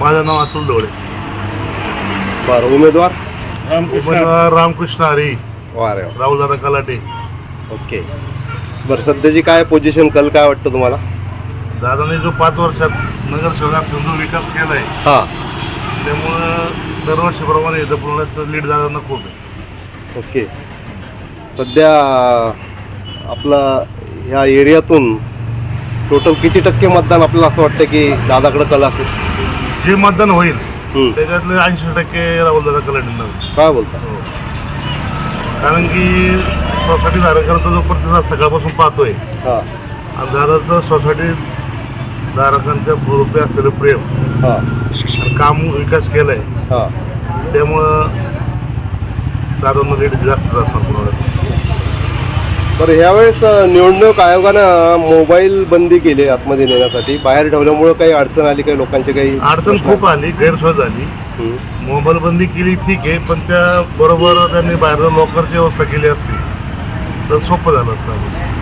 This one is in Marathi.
माझं नाव अतुल डोळे. बरं उमेदवार? उमेदवार रामकृष्ण. हरी वा रे वा. राहुल दादा कलाटे. ओके. बरं सध्याची काय पोझिशन कल काय वाटतं तुम्हाला? दादाने जो पाच वर्षात नगरसेवकात जो विकास केलाय हां. त्यामुळं दरवर्षीप्रमाणे इथं पुण्यात लीड दादांना खूप आहे. ओके. सध्या आपला ह्या एरियातून टोटल किती टक्के मतदान आपल्याला असं वाटतं की दादाकडे कल असेल? जे मतदान होईल हम्म. त्याच्यातले ऐंशी टक्के राहुल दादा होईल. काय बोलता हो. कारण की सोसायटी धारकांचा जो प्रतिसाद सकाळपासून पाहतोय हां आणि दादाचं सोसायटी धारकांच्या रुपये असलेलं प्रेम हां आणि काम विकास केलाय हां त्यामुळं दादांना रेट जास्त असणार बरं ह्यावेळेस निवडणूक आयोगानं मोबाईल बंदी केली आतमध्ये नेण्यासाठी. बाहेर ठेवल्यामुळं काही अडचण आली काही लोकांचे काही अडचण खूप आली गैरसोय झाली. मोबाईल बंदी केली ठीक आहे पण त्या बरोबर त्यांनी बाहेर लॉकरची व्यवस्था केली असती. तर सोपं झालं असतं